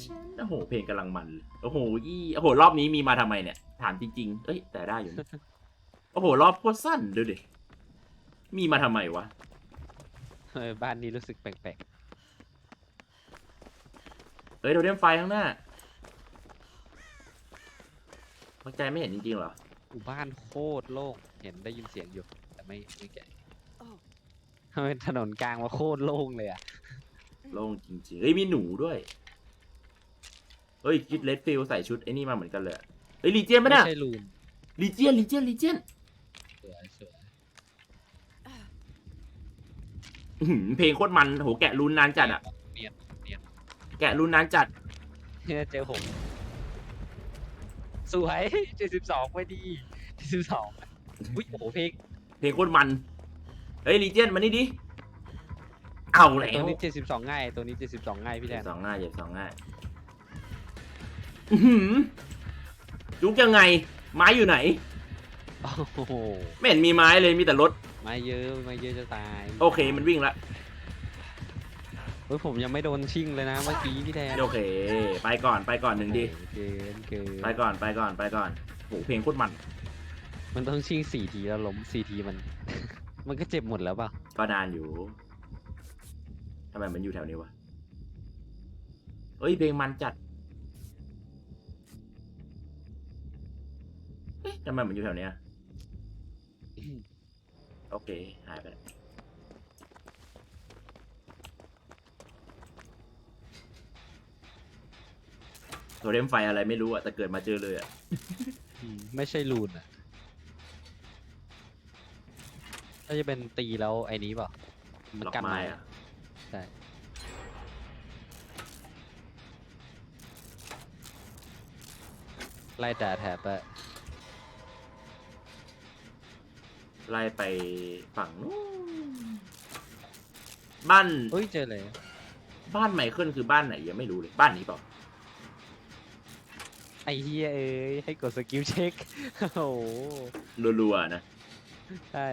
ฉันโอ้โหเพลงกำลังมันเลยโอ้โหยี่โอ้โหรอบนี้มีมาทำไมเนี่ย ถามจริงๆ เอ้ยแต่ได้อยู่นะโอ้โหรอบโคตรสั้นดูดิมีมาทำไมวะเออบ้านนี้รู้สึกแปลกเฮ้ยโดเดมไฟข้างหน้าพักใจไม่เห็นจริงๆเหรอๆหมู่บ้านโคตรโล่งเห็นได้ยินเสียงอยู่ แต่ไม่ไม่แก่ทำไมถนนกลางมาโคตรโล่งเลยอะ โล่งจริงๆเฮ้ยมีหนูด้วย เฮ้ยคิดเลดฟิลใส่ชุดไอ้นี่มาเหมือนกันเลยอะเฮ้ยลีเจียนปะไม่เนี่ยใช่ลูนลีเจียนลีเจียนลีเจียนสวยสวยอื้อหือเพลงโคตรมันโหแกะรุนนานจัดอะเนียนแกะรุนนานจัดเนี่ยเจอผมสวยเจ็ดสิบสองไปดีเจ็ดสิบสองอุ้ยโอ้โหเพลงเพลงโคตรมันเฮ้ยลีเจียนมานี่ดิเอาแล้ตัววนี้เจ็ดสิบสองง่ายตัวนี้เจ็ดสิบสองง่ายพี่แทเจ็บนสองง่ายเจ็บสองง่าย อื้อหือจุกยังไง ไม้อยู่ไหน โอ้โหไม่เห็นมีไม้เลยมีแต่รถ มาเยอะมาเยอะจะตายโอเคมันวิ่งละเฮ้ยผมยังไม่โดนชิงเลยนะเมื่อกี้พี่แทนโอเค ไปก่อนไปก่อนหนึ่งดี โอ้โหเกินเกินไปก่อนไปก่อนไปก่อนโหเพลงโคตรมัน มันต้องชิงสี่ทีแล้วล้มสี่ทีมัน มันก็เจ็บหมดแล้วเปล่าก็นานอยู่ทำไมมันอยู่แถวนี้วะเอ้ยเพลงมันจัด ทำไมมันอยู่แถวเนี้ยโอเค หายไปแล้วโทรเดมไฟอะไรไม่รู้อะแต่เกิดมาเจอเลยอะอืมไม่ใช่ลูนอะน่าจะเป็นตีแล้วไอ้นี้เปล่ามันดอกกันไม้ไม้อะใช่ ไล่ด่าแถบอะ ไล่ไปฝั่งนู้นบ้านเฮ้ยเจอเลย บ้านไมเคิลคือบ้านไหนยังไม่รู้เลยบ้านนี้เปล่าไอ้เฮียเอ้ยให้กดสกิลเช็ค โอ้โหรัวๆนะใช่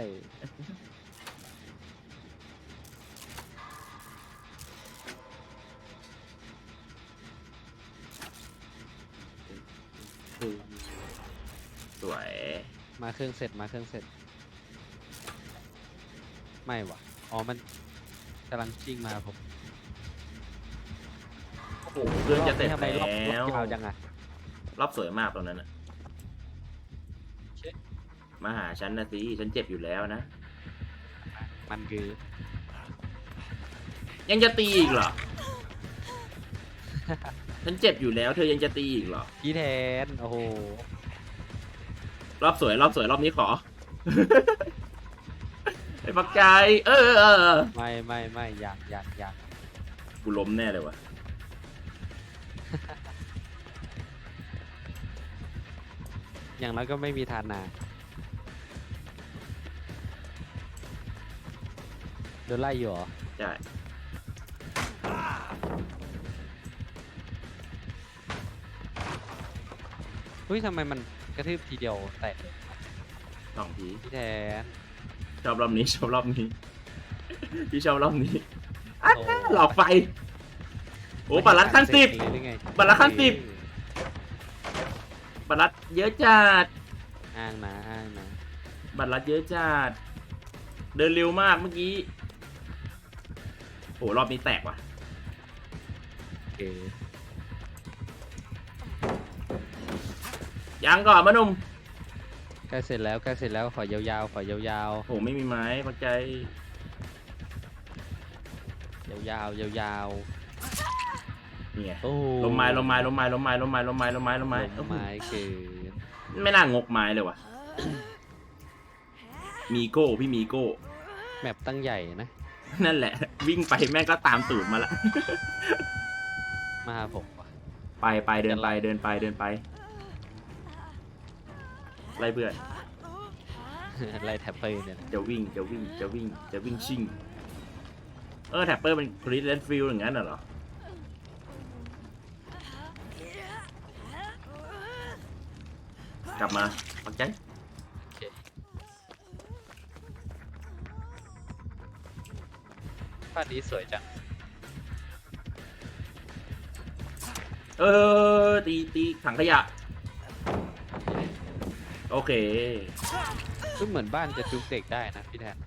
สวยมาเครื่องเสร็จมาเครื่องเสร็จ ไม่วะอ๋อมันกำลังชิงมาผมโอ้โหเครื่องจะเสร็จทำไมรอบแล้วรอบยาวจังอะรอบสวยมากตรงนั้นน่ะเช็คมาหาฉันนะสิฉันเจ็บอยู่แล้วนะ มันคือยังจะตีอีกเหรอ ฉันเจ็บอยู่แล้ว เธอยังจะตีอีกเหรอ พี่แทนโอ้โหรอบสวยรอบสวยรอบนี้ขอไอ้ ปักใจเออเออเออ ไม่ไม่ไม่ยังยังยังกูล้มแน่เลยวะอย่างน้อยก็ไม่มีทานนาโดนไล่อยู่เหรอใช่เฮ้ยทำไมมันกระทืบทีเดียวแตกเลยสองทีพี่แทน ชอบรอบนี้ชอบรอบนี้พี่ชอบรอบนี้อะโอ้หลอกไฟโอ้บัตรลัดขั้นสิบเลยได้ไงบัตรละขั้นสิบบัตรลัดเยอะจัดอ้างนะอ้างนะบัตรลัดเยอะจัดเดินเร็วมากเมื่อกี้โหรอบนี้แตกว่ะโอเคยังก่อนมะหนุ่ม ใกล้เสร็จแล้วใกล้เสร็จแล้วขอยาวๆขอยาวโหไม่มีไม้ปักใจๆยาวๆยาวนี่ไงๆโอ้ลมไม้ลมไม้ลมไม้ลมไม้ลมไม้ลมไม้ลมไม้ลมไม้ลมไม้เกินไม่น่างกไม้เลยว่ะ มีโก้พี่มีโก้ แมปตั้งใหญ่นะ นั่นแหละ วิ่งไปแม่งก็ตามตูดมาละ มาหาผมว่ะไปไปเดินไปเดินไปเดินไป ไล่เพื่อนไล่แท็บเปอร์เนี่ยนะจะวิ่งจะวิ่งจะวิ่งจะวิ่งชิงเออแท็ปเปอร์เป็นคริสเลนฟิลอย่างนั้นน่ะเหรอกลับมาปักใจโอเคภาพนี้สวยจัง เออตีตีถังขยะ โอเคซึ่งเหมือนบ้านจะจุกเด็กได้นะพี่แทน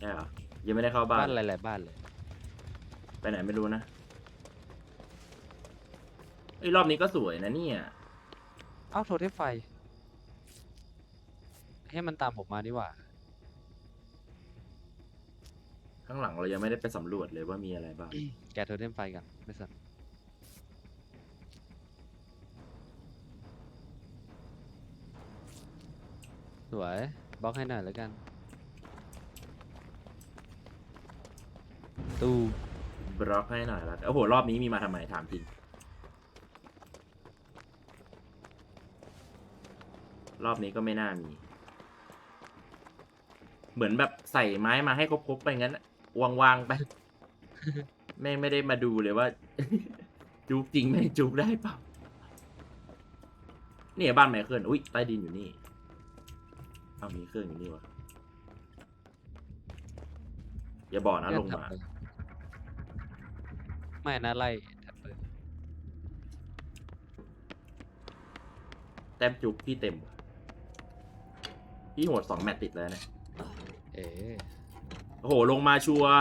ใช่เหรอยังไม่ได้เข้าบ้าบ้านนหลายๆบ้านเลย ไปไหนไม่รู้นะไอ้ยรอบนี้ก็สวยนะเนี่ย เอ้าโทรเทมไฟ ให้มันตามผมมาดีกว่า ข้างหลังเรายังไม่ได้ไปสำรวจเลยว่ามีอะไรบ้าง แกะโทรเทมไฟกันไม่สั่น วยบล็อกให้หน่อยแล้วกัน ตู้บล็อกให้หน่อยละโอ้โห รอบนี้มีมาทำไมถามจริง รอบนี้ก็ไม่น่ามี เหมือนแบบใส่ไม้มาให้ครบๆไปงั้นอะวางๆไป ไม่ไม่ได้มาดูเลยว่า จุกจริงไหมจุกได้เปล่าเนี่ยบ้านไมเคิลอุ้ยใต้ดินอยู่นี่ เอามีเครื่องอยู่นี่วะอย่าบอกนะลงมา ไม่นะไล่แท็บเลยแต้มจุกพี่เต็มว่ะพี่โหดสองแมตช์ติดแล้วเนี่ยเอ๋โอ้โห ลงมาชัวร์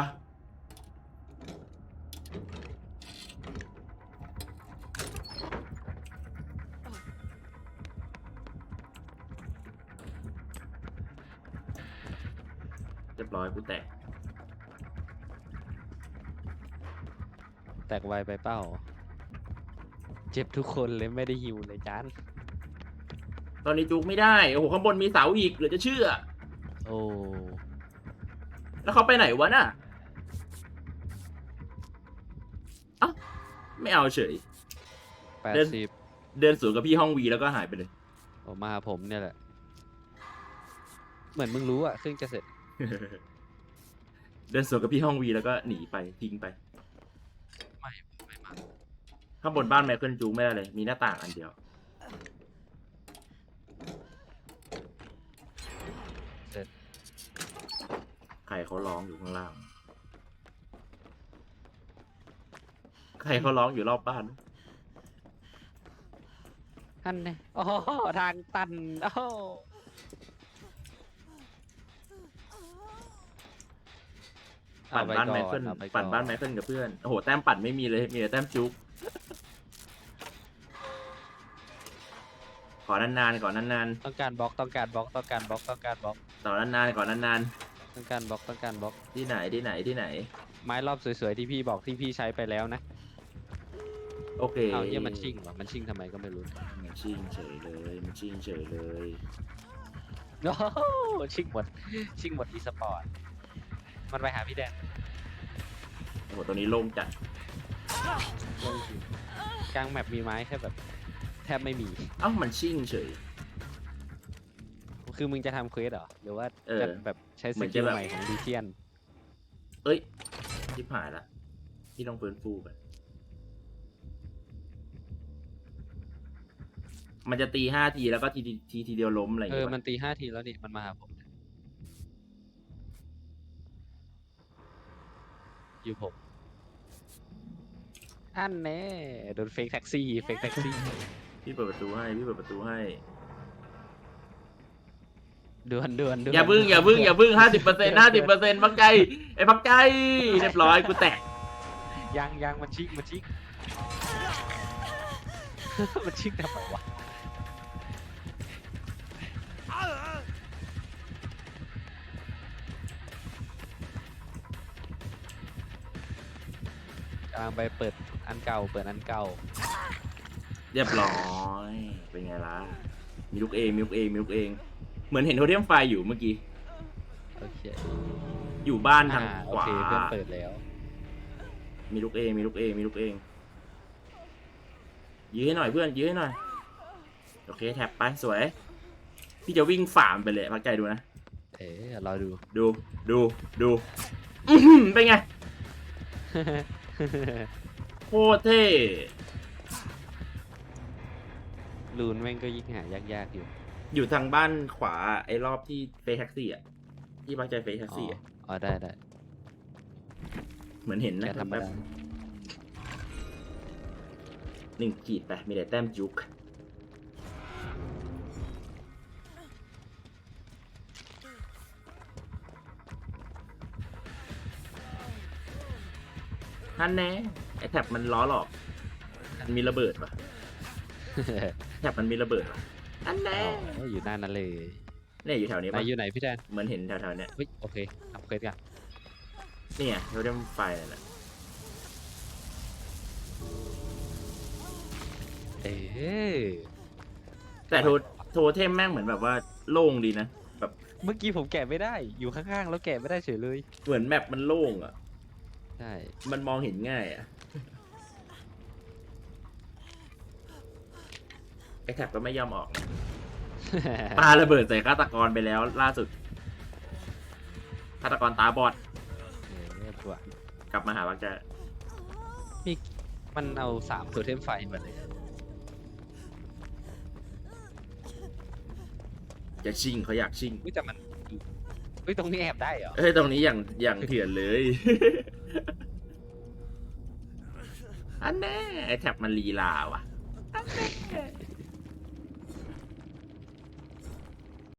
รียบร้อยกูแตก แตกไวไปเป้า เจ็บทุกคนเลยไม่ได้ฮิวเลยจานตอนนี้จุกไม่ได้ โอ้โห ข้างบนมีเสาอีกเหลือจะเชื่อ โอ้แล้วเขาไปไหนวะน่ะเอ้าไม่เอาเฉย แปดเดินสิบเดินสวนกับพี่ห้องวีแล้วก็หายไปเลย ออกมาหาผมเนี่ยแหละ เหมือนมึงรู้อะเครื่องจะเสร็จ เดินสวนกับพี่ห้องวีแล้วก็หนีไปทิ้งไป ไม่ไม่มาข้างบนบ้านไมเคิลจูไม่ได้เลย มีหน้าต่างอันเดียว เสร็จใครเขาร้องอยู่ข้างล่างใครเขาร้องอยู่รอบบ้านท่านเนี่ยโอ้โหทางตัน โอ้โห ปั่นบ้านไมเอเคิลเอาไปก่อปั่นบ้านไมเคิลกับเพื่อนโอ้โหแต้มปั่นไม่มีเลยมีแต่แต้มจุกขอนานๆก่อนนานต้องการบล็อกต้องการบล็อกต้องการบล็อกต้องการบล็อกๆต่อนานๆก่อนนานต้องการบล็อกต้องการบล็อกๆที่ไหนที่ไหนที่ไหน ไม้รอบสวยๆที่พี่บอกที่พี่ใช้ไปแล้วนะโอเคเอาเยี่ยมันชิ่งเหรอมันชิ่งทำไมก็ไม่รู้มันชิ่งเฉยเลยมันชิ่งเฉยเลย โอ้โหชิ่งหมดชิ่งหมดอีสปอร์ต มันไปหาพี่แดนโอ้โหตัวนี้โล่งจัดกลางแมปมีไม้แค่แบบ แทบไม่มี เอ้ามันชิ่งเฉย คือมึงจะทำเควสเหรอ หรือว่าเออจะแบบใช้เหสมือนกิจะลแบบ ใหม่ของดีเจียน เอ้ยทิพหายละที่ต้องฟื้นฟูไปมันจะตีห้าทีแล้วก็ทีทีทีทีเดียวล้มอะไรอย่างเออ เงี้ยมันตีห้าทีแล้วนี่ มันมาหาผม อยู่ผมอันแน่โดนเฟกแท็กซี่เฟกแท็กซี่ พี่เปิดประตูให้ พี่เปิดประตูให้ดวนดวนดวนอย่าพึ่งอย่าพึ่งอย่าพึ่งห้าสิบเปอร์เซ็นต์ห้าสิบเปอร์เซ็นต์พักใจไอ้พักใจเรียบร้อยกูแตกยังยังมันชิกมันชิก มันชิกทำไมวะ กำลังไปเปิดอันเก่าเปิดอันเก่าเรียบร้อย เป็นไงล่ะ มีลูกเองมีลูกเองมีลูกเอง เหมือนเห็นโทเทมไฟอยู่เมื่อกี้ โอเคอยู่บ้านทางอ่าขโอวา เคเพื่อนเปิดแล้ว มีลูกเองมีลูกเองมีลูกเอง ยื้อให้หน่อยเพื่อน ยื้อให้หน่อย โอเคแท็บไปสวย พี่จะวิ่งฝ่ามไปเลยพักใจดูนะ เอ๋รอดู ดู ดู ดู อื้อหือเป็นไง โคตรเท่ลูนแม่งก็ยิ่งหายากๆอยู่อยู่ทางบ้านขวาไอ้รอบที่เฟย์แท็กซี่อะที่พักใจเฟย์แท็กอ๋อซี่อะอ๋อได้ได้เหมือนเห็นนะแค่ธรรมแบบดาหนึ่งขีดไปมีแต่แต้มจุก ท่านแน่ไอแท็บมันล้อหลอกมันมีระเบิดปะแท็บมันมีระเบิดปะอันแน่อ๋ออยู่หน้านั้นเลยเนี่ยอยู่แถวนี้ไหนปะอยู่ไหนพี่แดนเหมือนเห็นแถวๆเนี้ยเฮ้ยโอเคทำเควสกันเนี่ยโทเทมไฟนั่นแหละเอ๊ะแต่โทโทเทมแม่งเหมือนแบบว่าโล่งดีนะแบบเมื่อกี้ผมแกะไม่ได้ อยู่ข้างๆแล้วแกะไม่ได้เฉยเลย เหมือนแมปมันโล่งอะใช่ มันมองเห็นง่ายอะไอแท็บก็ไม่ยอมออกนะปาระเบิดใส่ฆาตกรไปแล้ว ล่าสุด ฆาตกรตาบอดเออตัวกลับมาหาวักจะมันเอาสามตัวเทมไฟมาเลยจะชิงเขาอยากชิง เฮ้ยแต่มันเฮ้ยตรงนี้แอบได้เหรอเอ้ย ตรงนี้อย่างอย่างเถื่อนเลย อันแน่ไอแท็บมันลีลาว่ะอันแน่